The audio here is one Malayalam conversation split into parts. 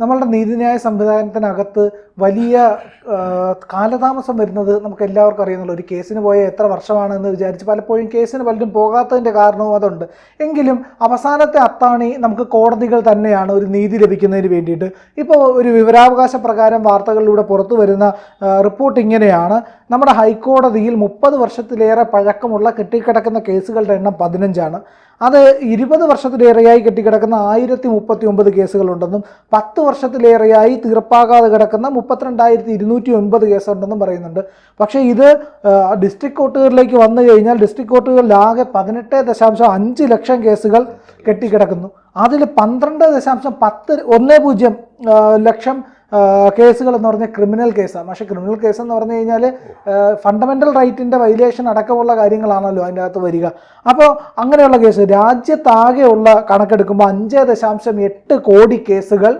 നമ്മളുടെ നീതിന്യായ സംവിധാനത്തിനകത്ത് വലിയ കാലതാമസം വരുന്നത് നമുക്ക് എല്ലാവർക്കും അറിയുന്നുള്ള. ഒരു കേസിന് പോയ എത്ര വർഷമാണെന്ന് വിചാരിച്ച് പലപ്പോഴും കേസിന് പലരും പോകാത്തതിന്റെ കാരണവും അതുണ്ട്. എങ്കിലും അവസാനത്തെ അത്താണി നമുക്ക് കോടതികൾ തന്നെയാണ് ഒരു നീതി ലഭിക്കുന്നതിന് വേണ്ടിയിട്ട്. ഇപ്പോൾ ഒരു വിവരാവകാശ പ്രകാരം വാർത്തകളിലൂടെ പുറത്തു വരുന്ന റിപ്പോർട്ട് ഇങ്ങനെയാണ്. നമ്മുടെ ഹൈക്കോടതിയിൽ മുപ്പത് വർഷത്തിലേറെ പഴക്കമുള്ള കെട്ടിക്കിടക്കുന്ന കേസുകളുടെ എണ്ണം പതിനഞ്ചാണ്. അത് ഇരുപത് വർഷത്തിലേറെയായി കെട്ടിക്കിടക്കുന്ന ആയിരത്തി മുപ്പത്തി ഒമ്പത് കേസുകളുണ്ടെന്നും പത്ത് വർഷത്തിലേറെയായി തീർപ്പാകാതെ കിടക്കുന്ന മുപ്പത്തിരണ്ടായിരത്തി ഇരുന്നൂറ്റി ഒൻപത് കേസുണ്ടെന്നും പറയുന്നുണ്ട്. പക്ഷേ ഇത് ഡിസ്ട്രിക്ട് കോർട്ടുകളിലേക്ക് വന്നു കഴിഞ്ഞാൽ ഡിസ്ട്രിക്ട് കോർട്ടുകളിലാകെ പതിനെട്ട് ദശാംശം അഞ്ച് ലക്ഷം കേസുകൾ കെട്ടിക്കിടക്കുന്നു. അതിൽ പന്ത്രണ്ട് ദശാംശം പത്ത് ഒന്ന് പൂജ്യം ലക്ഷം കേസുകൾ എന്ന് പറഞ്ഞാൽ ക്രിമിനൽ കേസാണ്. പക്ഷേ ക്രിമിനൽ കേസ് എന്ന് പറഞ്ഞു കഴിഞ്ഞാൽ ഫണ്ടമെന്റൽ റൈറ്റിന്റെ വൈലേഷൻ അടക്കമുള്ള കാര്യങ്ങളാണല്ലോ അതിന്റെ അകത്ത് വരിക. അപ്പോൾ അങ്ങനെയുള്ള കേസ് രാജ്യത്താകെയുള്ള കണക്കെടുക്കുമ്പോൾ അഞ്ച് ദശാംശം എട്ട് കോടി കേസുകൾ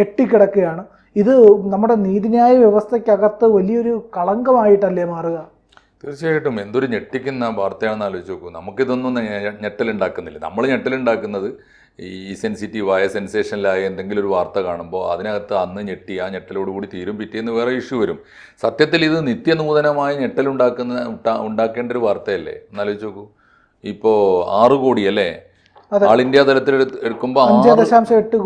കെട്ടിക്കിടക്കുകയാണ്. ഇത് നമ്മുടെ നീതിന്യായ വ്യവസ്ഥയ്ക്കകത്ത് വലിയൊരു കളങ്കമായിട്ടല്ലേ മാറുക? തീർച്ചയായിട്ടും. എന്തൊരു ഞെട്ടിക്കുന്ന വാർത്തയാണെന്ന് ആലോചിച്ച് നോക്കൂ. നമുക്കിതൊന്നും ഞെട്ടലുണ്ടാക്കുന്നില്ല. നമ്മൾ ഞെട്ടലുണ്ടാക്കുന്നത് ഈ സെൻസിറ്റീവായ സെൻസേഷനിലായ എന്തെങ്കിലും ഒരു വാർത്ത കാണുമ്പോൾ അതിനകത്ത് അന്ന് ഞെട്ടി ആ ഞെട്ടലോടുകൂടി തീരും. പിറ്റേന്ന് വേറെ ഇഷ്യൂ വരും. സത്യത്തിൽ ഇത് നിത്യനൂതനമായ ഞെട്ടലുണ്ടാക്കുന്ന ഉണ്ടാ- ഉണ്ടാക്കേണ്ട ഒരു വാർത്തയല്ലേ? എന്നാലോചിച്ച് നോക്കൂ. ഇപ്പോൾ ആറ് കോടി അല്ലേ? ആൾ ഇന്ത്യ തലത്തിൽ എടുക്കുമ്പോൾ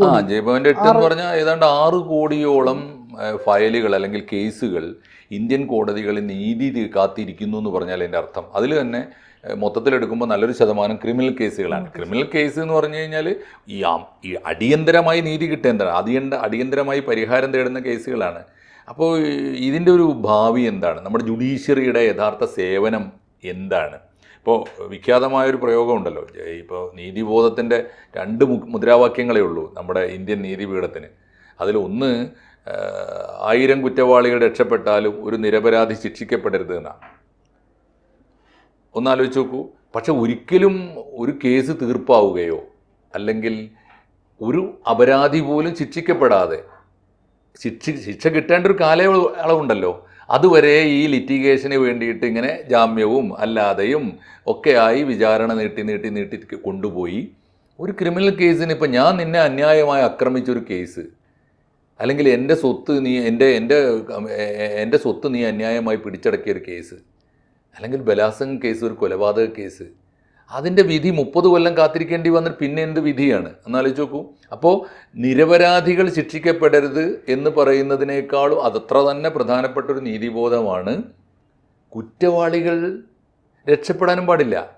ആ ജയഭവന്റെ എട്ട് എന്ന് പറഞ്ഞാൽ ഏതാണ്ട് ആറ് കോടിയോളം ഫയലുകൾ അല്ലെങ്കിൽ കേസുകൾ ഇന്ത്യൻ കോടതികളിൽ നീതി കാത്തിരിക്കുന്നു എന്ന് പറഞ്ഞാൽ അതിന്റെ അർത്ഥം. അതിൽ തന്നെ മൊത്തത്തിലെടുക്കുമ്പോൾ നല്ലൊരു ശതമാനം ക്രിമിനൽ കേസുകളാണ്. ക്രിമിനൽ കേസ് എന്ന് പറഞ്ഞു കഴിഞ്ഞാൽ ഈ ഈ അടിയന്തരമായി നീതി കിട്ടേണ്ടതാണ് അടിയന്ത അടിയന്തരമായി പരിഹാരം തേടുന്ന കേസുകളാണ്. അപ്പോൾ ഇതിന്റെ ഒരു ഭാവി എന്താണ്? നമ്മുടെ ജുഡീഷ്യറിയുടെ യഥാർത്ഥ സേവനം എന്താണ്? ഇപ്പോൾ വിഖ്യാതമായൊരു പ്രയോഗമുണ്ടല്ലോ. ഇപ്പോൾ നീതിബോധത്തിന്റെ രണ്ട് മുദ്രാവാക്യങ്ങളേ ഉള്ളൂ നമ്മുടെ ഇന്ത്യൻ നീതിപീഠത്തിന്. അതിലൊന്ന് ആയിരം കുറ്റവാളികൾ രക്ഷപ്പെട്ടാലും ഒരു നിരപരാധി ശിക്ഷിക്കപ്പെടരുത് എന്നാണ്. ഒന്നാലോചിച്ച് നോക്കൂ. പക്ഷെ ഒരിക്കലും ഒരു കേസ് തീർപ്പാവുകയോ അല്ലെങ്കിൽ ഒരു അപരാധി പോലും ശിക്ഷിക്കപ്പെടാതെ ശിക്ഷ ശിക്ഷ കിട്ടേണ്ട ഒരു കാലയളവ് അളവുണ്ടല്ലോ. അതുവരെ ഈ ലിറ്റിഗേഷന് വേണ്ടിയിട്ട് ഇങ്ങനെ ജാമ്യവും അല്ലാതെയും ഒക്കെയായി വിചാരണ നീട്ടി നീട്ടി നീട്ടി കൊണ്ടുപോയി. ഒരു ക്രിമിനൽ കേസിന് ഇപ്പം ഞാൻ നിന്നെ അന്യായമായി ആക്രമിച്ചൊരു കേസ് അല്ലെങ്കിൽ എന്റെ സ്വത്ത് നീ എന്റെ എന്റെ എന്റെ സ്വത്ത് നീ അന്യായമായി പിടിച്ചടക്കിയ ഒരു കേസ് അല്ലെങ്കിൽ ബലാത്സംഗ കേസ് ഒരു കൊലപാതക കേസ് അതിന്റെ വിധി മുപ്പത് കൊല്ലം കാത്തിരിക്കേണ്ടി വന്നിട്ട് പിന്നെ എന്ത് വിധിയാണ്? എന്നാലോചിച്ച് നോക്കൂ. അപ്പോൾ നിരപരാധികൾ ശിക്ഷിക്കപ്പെടരുത് എന്ന് പറയുന്നതിനേക്കാളും അതത്ര തന്നെ പ്രധാനപ്പെട്ട ഒരു നീതിബോധമാണ് കുറ്റവാളികൾ രക്ഷപ്പെടാനും പാടില്ല.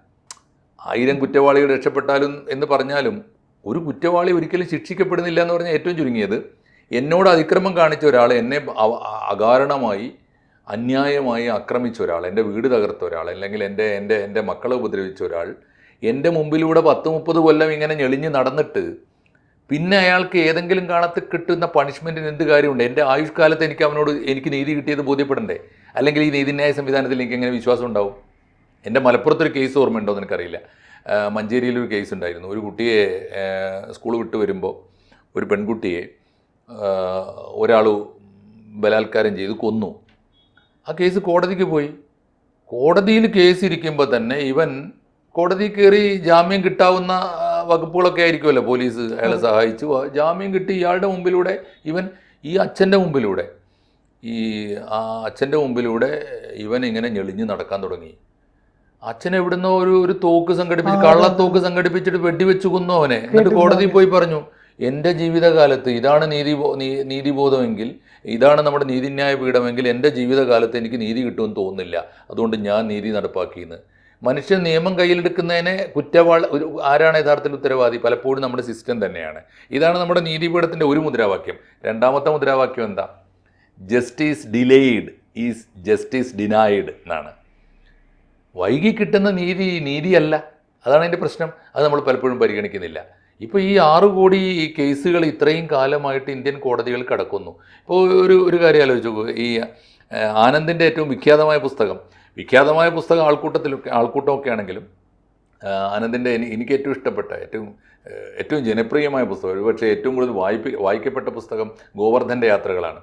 ആയിരം കുറ്റവാളികൾ രക്ഷപ്പെട്ടാലും എന്ന് പറഞ്ഞാലും ഒരു കുറ്റവാളി ഒരിക്കലും ശിക്ഷിക്കപ്പെടുന്നില്ല എന്ന് പറഞ്ഞാൽ ഏറ്റവും ചുരുങ്ങിയത് എന്നോട് അതിക്രമം കാണിച്ച ഒരാൾ എന്നെ അകാരണമായി അന്യായമായി ആക്രമിച്ച ഒരാൾ എന്റെ വീട് തകർത്ത ഒരാൾ അല്ലെങ്കിൽ എന്റെ എന്റെ എന്റെ മക്കളെ ഉപദ്രവിച്ച ഒരാൾ എന്റെ മുമ്പിലൂടെ പത്ത് മുപ്പത് കൊല്ലം ഇങ്ങനെ ഞെളിഞ്ഞ് നടന്നിട്ട് പിന്നെ അയാൾക്ക് ഏതെങ്കിലും കാലത്ത് കിട്ടുന്ന പണിഷ്മെന്റിന് എന്ത് കാര്യമുണ്ട്? എന്റെ ആയുഷ്കാലത്ത് എനിക്ക് അവനോട് എനിക്ക് നീതി കിട്ടിയത് ബോധ്യപ്പെടണ്ടേ? അല്ലെങ്കിൽ ഈ നീതിന്യായ സംവിധാനത്തിൽ എനിക്ക് എങ്ങനെ വിശ്വാസം ഉണ്ടാവും? എന്റെ മലപ്പുറത്തൊരു കേസ് ഓർമ്മയുണ്ടോ എന്ന് എനിക്കറിയില്ല. മഞ്ചേരിയിലൊരു കേസ് ഉണ്ടായിരുന്നു. ഒരു കുട്ടിയെ സ്കൂൾ വിട്ട് വരുമ്പോൾ ഒരു പെൺകുട്ടിയെ ഒരാൾ ബലാത്കാരം ചെയ്ത് കൊന്നു. ആ കേസ് കോടതിക്ക് പോയി. കോടതിയിൽ കേസ് ഇരിക്കുമ്പോൾ തന്നെ ഇവൻ കോടതി കയറി ജാമ്യം കിട്ടാവുന്ന വകുപ്പുകളൊക്കെ ആയിരിക്കുമല്ലോ പോലീസ് അയാളെ സഹായിച്ചു. ജാമ്യം കിട്ടി ഇയാളുടെ മുമ്പിലൂടെ ഇവൻ ഈ അച്ഛന്റെ മുമ്പിലൂടെ ഈ ആ അച്ഛന്റെ മുമ്പിലൂടെ ഇവൻ ഇങ്ങനെ ഞെളിഞ്ഞ് നടക്കാൻ തുടങ്ങി. അച്ഛൻ എവിടുന്നോ ഒരു ഒരു തോക്ക് സംഘടിപ്പിച്ച് കള്ളത്തോക്ക് സംഘടിപ്പിച്ചിട്ട് വെടിവെച്ച് കൊന്നു അവനെ. എന്നിട്ട്. കോടതിയിൽ പോയി പറഞ്ഞു എന്റെ ജീവിതകാലത്ത് ഇതാണ് നീതി നീതിബോധമെങ്കിൽ ഇതാണ് നമ്മുടെ നീതിന്യായ പീഠമെങ്കിൽ എന്റെ ജീവിതകാലത്ത് എനിക്ക് നീതി കിട്ടുമെന്ന് തോന്നുന്നില്ല. അതുകൊണ്ട് ഞാൻ നീതി നടപ്പാക്കിയെന്ന്. മനുഷ്യൻ നിയമം കയ്യിലെടുക്കുന്നതിനെ കുറ്റവാളി ഒരു ആരാണ് യഥാർത്ഥത്തിൽ ഉത്തരവാദി? പലപ്പോഴും നമ്മുടെ സിസ്റ്റം തന്നെയാണ്. ഇതാണ് നമ്മുടെ നീതിപീഠത്തിന്റെ ഒരു മുദ്രാവാക്യം. രണ്ടാമത്തെ മുദ്രാവാക്യം എന്താ? Justice delayed is justice denied എന്നാണ്. വൈകി കിട്ടുന്ന നീതി നീതിയല്ല. അതാണ് അതിന്റെ പ്രശ്നം. അത് നമ്മൾ പലപ്പോഴും പരിഗണിക്കുന്നില്ല. ഇപ്പോൾ ഈ ആറ് കോടി കേസുകൾ ഇത്രയും കാലമായിട്ട് ഇന്ത്യൻ കോടതികൾ കിടക്കുന്നു. ഇപ്പോൾ ഒരു ഒരു കാര്യം ആലോചിച്ച് ഈ ആനന്ദിന്റെ ഏറ്റവും വിഖ്യാതമായ പുസ്തകം വിഖ്യാതമായ പുസ്തകം ആൾക്കൂട്ടത്തിലൊക്കെ ആൾക്കൂട്ടമൊക്കെ ആണെങ്കിലും ആനന്ദിന്റെ എനിക്ക് ഏറ്റവും ഇഷ്ടപ്പെട്ട ഏറ്റവും ഏറ്റവും ജനപ്രിയമായ പുസ്തകം ഒരുപക്ഷെ ഏറ്റവും കൂടുതൽ വായിപ്പി വായിക്കപ്പെട്ട പുസ്തകം ഗോവർദ്ധന്റെ യാത്രകളാണ്.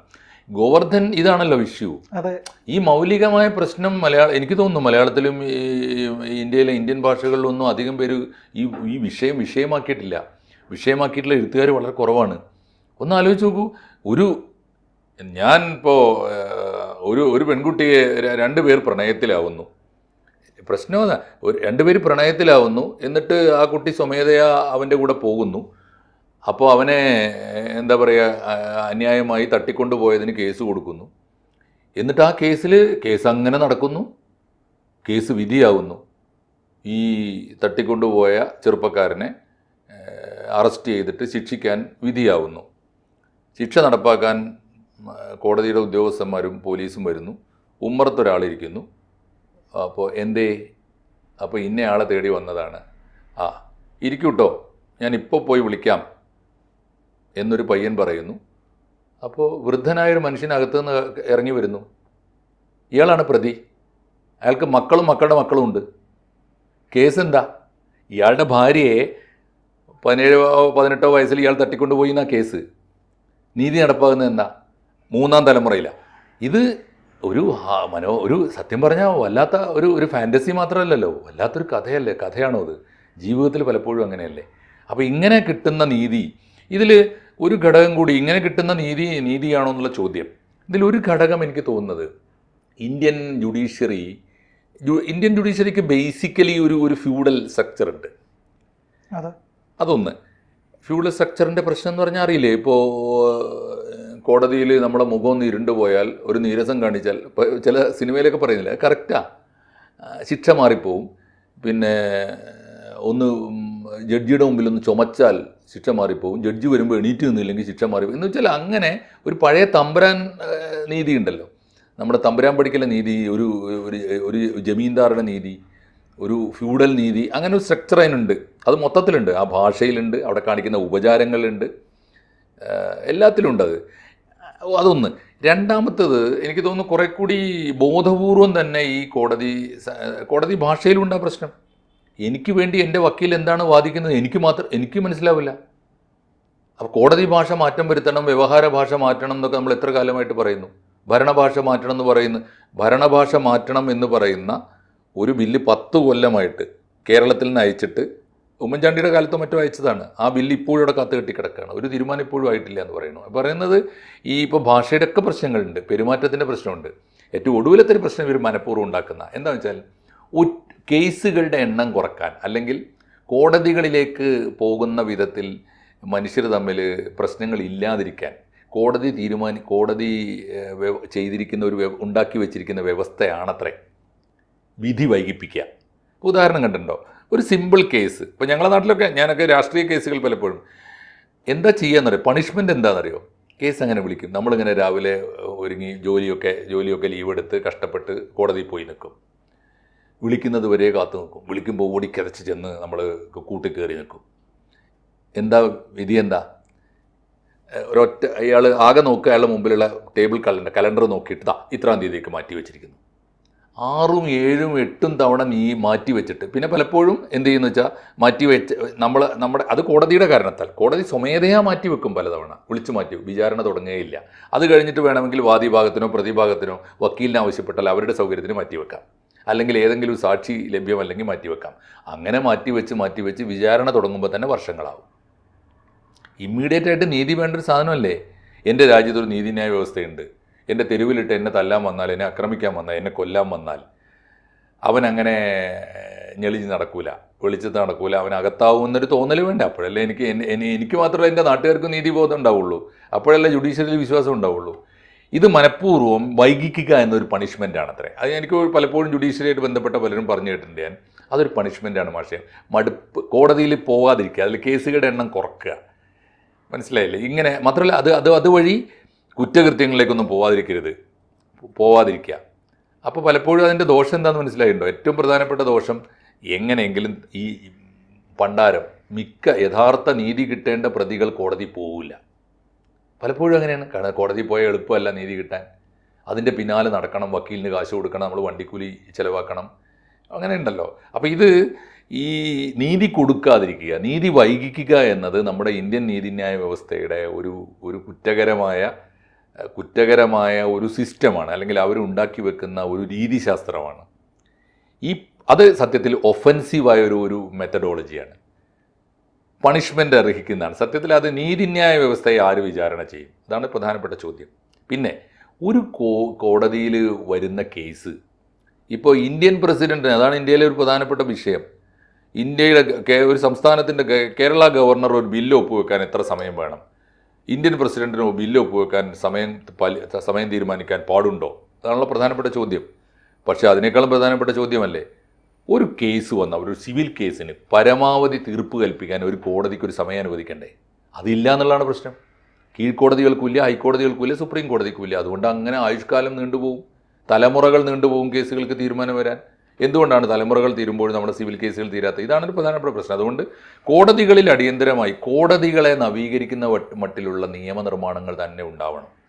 ഗോവർദ്ധൻ ഇതാണല്ലോ ഇഷ്യൂ അതെ. ഈ മൗലികമായ പ്രശ്നം മലയാള എനിക്ക് തോന്നുന്നു മലയാളത്തിലും ഇന്ത്യയിലെ ഇന്ത്യൻ ഭാഷകളിലൊന്നും അധികം പേര് ഈ ഈ വിഷയം വിഷയമാക്കിയിട്ടില്ല. വിഷയമാക്കിയിട്ടുള്ള എഴുത്തുകാർ വളരെ കുറവാണ്. ഒന്ന് ആലോചിച്ച് നോക്കൂ ഒരു ഞാൻ ഇപ്പോൾ ഒരു ഒരു പെൺകുട്ടിയെ രണ്ട് പേർ പ്രണയത്തിലാവുന്നു. പ്രശ്നം ഒരു രണ്ടുപേര് പ്രണയത്തിലാവുന്നു എന്നിട്ട് ആ കുട്ടി സ്വമേധയാ അവന്റെ കൂടെ പോകുന്നു. അപ്പോൾ അവനെ എന്താ പറയുക അന്യായമായി തട്ടിക്കൊണ്ടുപോയതിന് കേസ് കൊടുക്കുന്നു. എന്നിട്ട് ആ കേസിൽ കേസ് അങ്ങനെ നടക്കുന്നു. കേസ് വിധിയാവുന്നു. ഈ തട്ടിക്കൊണ്ടുപോയ ചെറുപ്പക്കാരനെ അറസ്റ്റ് ചെയ്തിട്ട് ശിക്ഷിക്കാൻ വിധിയാവുന്നു. ശിക്ഷ നടപ്പാക്കാൻ കോടതിയുടെ ഉദ്യോഗസ്ഥന്മാരും പോലീസും വരുന്നു. ഉമ്മറത്തൊരാളിരിക്കുന്നു. അപ്പോൾ എന്തേ? അപ്പോൾ ഇന്നയാളെ തേടി വന്നതാണ്. ആ ഇരിക്കൂട്ടോ ഞാൻ ഇപ്പോൾ പോയി വിളിക്കാം. എന്നൊരു പയ്യൻ പറയുന്നു. അപ്പോൾ വൃദ്ധനായൊരു മനുഷ്യനകത്ത് നിന്ന് ഇറങ്ങി വരുന്നു. ഇയാളാണ് പ്രതി. അയാൾക്ക് മക്കളും മക്കളുടെ മക്കളും ഉണ്ട്. കേസ് എന്താ ഇയാളുടെ ഭാര്യയെ പതിനേഴോ പതിനെട്ടോ വയസ്സിൽ ഇയാൾ തട്ടിക്കൊണ്ടുപോയി എന്നാ കേസ്? നീതി നടപ്പാകുന്നത് എന്താ? മൂന്നാം തലമുറയിലാണ് ഇത് ഒരു മനോ ഒരു സത്യം പറഞ്ഞാൽ വല്ലാത്ത ഒരു ഒരു ഫാന്റസി മാത്രമല്ലല്ലോ. വല്ലാത്തൊരു കഥയല്ലേ? കഥയാണോ അത്? ജീവിതത്തിൽ പലപ്പോഴും അങ്ങനെയല്ലേ? അപ്പോൾ ഇങ്ങനെ കിട്ടുന്ന നീതി ഇതിൽ ഒരു ഘടകം കൂടി ഇങ്ങനെ കിട്ടുന്ന നീതി നീതിയാണോ എന്നുള്ള ചോദ്യം. ഇതിലൊരു ഘടകം എനിക്ക് തോന്നുന്നത് ഇന്ത്യൻ ജുഡീഷ്യറി ഇന്ത്യൻ ജുഡീഷ്യറിക്ക് ബേസിക്കലി ഒരു ഒരു ഫ്യൂഡൽ സ്ട്രക്ചർ ഉണ്ട്. അതെ. അതൊന്ന്. ഫ്യൂഡൽ സ്ട്രക്ചറിന്റെ പ്രശ്നം എന്ന് പറഞ്ഞാൽ അറിയില്ലേ? ഇപ്പോൾ കോടതിയിൽ നമ്മുടെ മുഖം ഒന്ന് ഇരുണ്ട് പോയാൽ ഒരു നീരസം കാണിച്ചാൽ ഇപ്പോൾ ചില സിനിമയിലൊക്കെ പറയുന്നില്ല? കറക്റ്റാ ശിക്ഷ മാറിപ്പോവും. പിന്നെ ഒന്ന് ജഡ്ജിയുടെ മുമ്പിൽ ഒന്ന് ചുമച്ചാൽ ശിക്ഷ മാറിപ്പോവും ജഡ്ജി വരുമ്പോൾ എണീറ്റ് നിന്നില്ലെങ്കിൽ ശിക്ഷ മാറിപ്പോകും എന്ന് വെച്ചാൽ അങ്ങനെ ഒരു പഴയ തമ്പുരാൻ നീതി ഉണ്ടല്ലോ. നമ്മുടെ തമ്പുരാൻ പഠിക്കലെ നീതി ഒരു ഒരു ജമീന്ദാറുടെ നീതി ഒരു ഫ്യൂഡൽ നീതി അങ്ങനെ ഒരു സ്ട്രക്ചർ അതിനുണ്ട്. അത് മൊത്തത്തിലുണ്ട്. ആ ഭാഷയിലുണ്ട് അവിടെ കാണിക്കുന്ന ഉപചാരങ്ങളുണ്ട് എല്ലാത്തിലും ഉണ്ട് അത്. അതൊന്ന്. രണ്ടാമത്തത് എനിക്ക് തോന്നുന്നു കുറെ കൂടി ബോധപൂർവം തന്നെ ഈ കോടതി കോടതി ഭാഷയിലുണ്ട് ആ പ്രശ്നം. എനിക്ക് വേണ്ടി എന്റെ വക്കീൽ എന്താണ് വാദിക്കുന്നത്? എനിക്ക് മാത്രം എനിക്ക് മനസ്സിലാവില്ല. അപ്പോൾ കോടതി ഭാഷ മാറ്റം വരുത്തണം വ്യവഹാര ഭാഷ മാറ്റണം എന്നൊക്കെ നമ്മൾ എത്ര കാലമായിട്ട് പറയുന്നു? ഭരണഭാഷ മാറ്റണം എന്ന് പറയുന്നു ഭരണഭാഷ മാറ്റണം എന്ന് പറയുന്ന ഒരു ബില്ല് പത്ത് കൊല്ലമായിട്ട് കേരളത്തിൽ നിന്ന് അയച്ചിട്ട് ഉമ്മൻചാണ്ടിയുടെ കാലത്തോ മറ്റോ അയച്ചതാണ്. ആ ബില്ല് ഇപ്പോഴും ഇവിടെ കാത്തു കെട്ടി കിടക്കുകയാണ് ഒരു തീരുമാനം ഇപ്പോഴും ആയിട്ടില്ല എന്ന് പറയുന്നു. പറയുന്നത് ഈ ഇപ്പോൾ ഭാഷയുടെ ഒക്കെ പ്രശ്നങ്ങളുണ്ട് പെരുമാറ്റത്തിന്റെ പ്രശ്നമുണ്ട്. ഏറ്റവും ഒടുവിലത്തെ ഒരു പ്രശ്നം ഇവർ മനഃപൂർവം ഉണ്ടാക്കുന്ന. എന്താണെന്ന് വെച്ചാൽ കേസുകളുടെ എണ്ണം കുറയ്ക്കാൻ അല്ലെങ്കിൽ കോടതികളിലേക്ക് പോകുന്ന വിധത്തിൽ മനുഷ്യർ തമ്മിൽ പ്രശ്നങ്ങൾ ഇല്ലാതിരിക്കാൻ കോടതി തീരുമാനി കോടതി ചെയ്തിരിക്കുന്ന ഒരു ഉണ്ടാക്കി വെച്ചിരിക്കുന്ന വ്യവസ്ഥയാണത്രേ. വിധി വൈകിപ്പിക്കുക. ഉദാഹരണം കണ്ടിട്ടുണ്ടോ? ഒരു സിമ്പിൾ കേസ് ഇപ്പോൾ ഞങ്ങളുടെ നാട്ടിലൊക്കെ ഞാനൊക്കെ രാഷ്ട്രീയ കേസുകൾ പലപ്പോഴും. എന്താ ചെയ്യാന്നറിയോ? പണിഷ്മെന്റ് എന്താണെന്നറിയോ കേസ് അങ്ങനെ വിളിക്കും. നമ്മളിങ്ങനെ രാവിലെ ഒരുങ്ങി ജോലിയൊക്കെ ജോലിയൊക്കെ ലീവ് എടുത്ത് കഷ്ടപ്പെട്ട് കോടതിയിൽ പോയി നിൽക്കും. വിളിക്കുന്നത് വരെ കാത്തു നിൽക്കും. വിളിക്കുമ്പോൾ ഓടിക്കരച്ച് ചെന്ന് നമ്മൾ കൂട്ടി കയറി നിൽക്കും. എന്താ വിധി എന്താ? ഒരൊറ്റ അയാൾ ആകെ നോക്കുക അയാളുടെ മുമ്പിലുള്ള ടേബിൾ കലണ്ടർ കലണ്ടർ നോക്കിയിട്ട് ദാ ഇത്രാം തീയതിക്ക് മാറ്റി വെച്ചിരിക്കുന്നു. ആറും ഏഴും എട്ടും തവണ നീ മാറ്റി വെച്ചിട്ട് പിന്നെ പലപ്പോഴും എന്ത് ചെയ്യുന്നു വെച്ചാൽ മാറ്റി വെച്ച് നമ്മൾ നമ്മുടെ അത് കോടതിയുടെ കാരണത്താൽ കോടതി സ്വമേധയാ മാറ്റി വെക്കും പലതവണ. വിളിച്ചു മാറ്റി വിചാരണ തുടങ്ങുകയില്ല അത് കഴിഞ്ഞിട്ട് വേണമെങ്കിൽ വാദിഭാഗത്തിനോ പ്രതിഭാഗത്തിനോ വക്കീലിനെ ആവശ്യപ്പെട്ടാൽ അവരുടെ സൗകര്യത്തിന് മാറ്റി വെക്കാം. അല്ലെങ്കിൽ ഏതെങ്കിലും സാക്ഷി ലഭ്യമല്ലെങ്കിൽ മാറ്റിവെക്കാം അങ്ങനെ മാറ്റിവെച്ച് മാറ്റിവെച്ച് മാറ്റി വെച്ച് വിചാരണ തുടങ്ങുമ്പോൾ തന്നെ വർഷങ്ങളാവും. ഇമ്മീഡിയറ്റ് ആയിട്ട് നീതി വേണ്ട ഒരു സാധനമല്ലേ? എന്റെ രാജ്യത്തൊരു നീതിന്യായ വ്യവസ്ഥയുണ്ട്. എന്റെ തെരുവിലിട്ട് എന്നെ തല്ലാൻ വന്നാൽ എന്നെ ആക്രമിക്കാൻ വന്നാൽ എന്നെ കൊല്ലാൻ വന്നാൽ അവൻ അങ്ങനെ ഞെളിഞ്ഞ് നടക്കൂല. വെളിച്ചത്ത് നടക്കൂല. അവൻ അകത്താവുമെന്നൊരു തോന്നൽ വേണ്ട? അപ്പോഴല്ലേ എനിക്ക് എനിക്ക് മാത്രമല്ല എന്റെ നാട്ടുകാർക്ക് നീതിബോധം ഉണ്ടാവുള്ളൂ. അപ്പോഴല്ലേ ജുഡീഷ്യറിയിൽ വിശ്വാസം ഉണ്ടാവുള്ളൂ. ഇത് മനഃപൂർവം വൈകിക്കുക എന്നൊരു പണിഷ്മെന്റ് അത്രേ അത് എനിക്ക് പലപ്പോഴും ജുഡീഷ്യറിയായിട്ട് ബന്ധപ്പെട്ട പലരും പറഞ്ഞു കേട്ടിട്ടുണ്ട് ഞാൻ. അതൊരു പണിഷ്മെന്റാണ് മാഷേ. മടുപ്പ് കോടതിയിൽ പോകാതിരിക്കുക അതിൽ കേസുകളുടെ എണ്ണം കുറക്കുക. മനസ്സിലായില്ലേ? ഇങ്ങനെ മാത്രമല്ല അത് അത് അതുവഴി കുറ്റകൃത്യങ്ങളിലേക്കൊന്നും പോവാതിരിക്കരുത്. പോവാതിരിക്കുക. അപ്പോൾ പലപ്പോഴും അതിന്റെ ദോഷം എന്താണെന്ന് മനസ്സിലായിട്ടുണ്ടോ? ഏറ്റവും പ്രധാനപ്പെട്ട ദോഷം എങ്ങനെയെങ്കിലും ഈ പണ്ടാരം മിക്ക യഥാർത്ഥ നീതി കിട്ടേണ്ട പ്രതികൾ കോടതി പോവില്ല. പലപ്പോഴും അങ്ങനെയാണ്. കാരണം കോടതി പോയ എളുപ്പമല്ല നീതി കിട്ടാൻ. അതിന്റെ പിന്നാലെ നടക്കണം വക്കീലിന് കാശ് കൊടുക്കണം നമ്മൾ വണ്ടിക്കൂലി ചിലവാക്കണം. അങ്ങനെ ഉണ്ടല്ലോ അപ്പോൾ ഇത് ഈ നീതി കൊടുക്കാതിരിക്കുക നീതി വൈകിക്കുക എന്നത് നമ്മുടെ ഇന്ത്യൻ നീതിന്യായ വ്യവസ്ഥയുടെ ഒരു ഒരു കുറ്റകരമായ കുറ്റകരമായ ഒരു സിസ്റ്റമാണ് അല്ലെങ്കിൽ അവരുണ്ടാക്കി വെക്കുന്ന ഒരു രീതിശാസ്ത്രമാണ്. ഈ അത് സത്യത്തിൽ ഒഫൻസീവായ ഒരു ഒരു മെത്തഡോളജിയാണ് പണിഷ്മെന്റ് അർഹിക്കുന്നതാണ്. സത്യത്തിൽ അത് നീതിന്യായ വ്യവസ്ഥയെ ആര് വിചാരണ ചെയ്യും? അതാണ് പ്രധാനപ്പെട്ട ചോദ്യം. പിന്നെ ഒരു കോടതിയിൽ വരുന്ന കേസ് ഇപ്പോൾ ഇന്ത്യൻ പ്രസിഡന്റിന് അതാണ് ഇന്ത്യയിലെ ഒരു പ്രധാനപ്പെട്ട വിഷയം. ഇന്ത്യയുടെ ഒരു സംസ്ഥാനത്തിന്റെ കേരള ഗവർണർ ഒരു ബില്ല് ഒപ്പുവെക്കാൻ എത്ര സമയം വേണം? ഇന്ത്യൻ പ്രസിഡന്റിന് ബില്ല് ഒപ്പുവെക്കാൻ സമയം സമയം തീരുമാനിക്കാൻ പാടുണ്ടോ? അതാണല്ലോ പ്രധാനപ്പെട്ട ചോദ്യം. പക്ഷേ അതിനേക്കാളും പ്രധാനപ്പെട്ട ചോദ്യമല്ലേ? ഒരു കേസ് വന്ന ഒരു സിവിൽ കേസിന് പരമാവധി തീർപ്പ് കൽപ്പിക്കാൻ ഒരു കോടതിക്ക് ഒരു സമയം അനുവദിക്കണ്ടേ? അതില്ല എന്നുള്ളതാണ് പ്രശ്നം. കീഴ്ക്കോടതികൾക്കുമില്ല ഹൈക്കോടതികൾക്കുമില്ല സുപ്രീം കോടതിക്കുമില്ല അതുകൊണ്ട് അങ്ങനെ ആയുഷ്കാലം നീണ്ടുപോകും. തലമുറകൾ നീണ്ടുപോകും കേസുകൾക്ക് തീരുമാനം വരാൻ. എന്തുകൊണ്ടാണ് തലമുറകൾ തീരുമ്പോൾ നമ്മുടെ സിവിൽ കേസുകൾ തീരാത്തത്? ഇതാണ് ഒരു പ്രധാനപ്പെട്ട പ്രശ്നം. അതുകൊണ്ട് കോടതികളിൽ അടിയന്തരമായി കോടതികളെ നവീകരിക്കുന്ന മട്ടിലുള്ള നിയമനിർമ്മാണങ്ങൾ തന്നെ ഉണ്ടാവണം.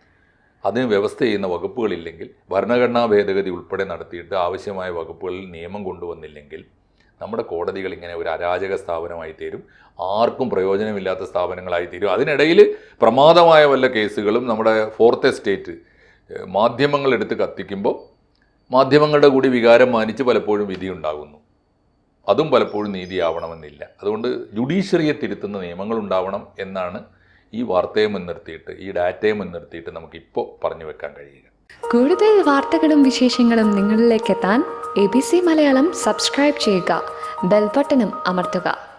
അതിന് വ്യവസ്ഥ ചെയ്യുന്ന വകുപ്പുകളില്ലെങ്കിൽ ഭരണഘടനാ ഭേദഗതി ഉൾപ്പെടെ നടത്തിയിട്ട് ആവശ്യമായ വകുപ്പുകളിൽ നിയമം കൊണ്ടുവന്നില്ലെങ്കിൽ നമ്മുടെ കോടതികൾ ഇങ്ങനെ ഒരു അരാജക സ്ഥാപനമായി തീരും. ആർക്കും പ്രയോജനമില്ലാത്ത സ്ഥാപനങ്ങളായി തീരും. അതിനിടയിൽ പ്രമാദമായ വല്ല കേസുകളും നമ്മുടെ ഫോർത്ത് എസ്റ്റേറ്റ് മാധ്യമങ്ങൾ എടുത്ത് കത്തിക്കുമ്പോൾ മാധ്യമങ്ങളുടെ കൂടി വികാരം മാനിച്ച് പലപ്പോഴും വിധി ഉണ്ടാകുന്നു അതും പലപ്പോഴും നീതിയാവണമെന്നില്ല. അതുകൊണ്ട് ജുഡീഷ്യറിയെ തിരുത്തുന്ന നിയമങ്ങൾ ഉണ്ടാവണം എന്നാണ് ഈ വാർത്തയെ മുൻനിർത്തിയിട്ട് ഈ ഡാറ്റയെ മുൻനിർത്തിയിട്ട് നമുക്കിപ്പോൾ പറഞ്ഞു വെക്കാൻ കഴിയുക. കൂടുതൽ വാർത്തകളും വിശേഷങ്ങളും നിങ്ങളിലേക്ക് എത്താൻ A B C Malayalam subscribe ചെയ്യുക. ബെൽബട്ടനും അമർത്തുക.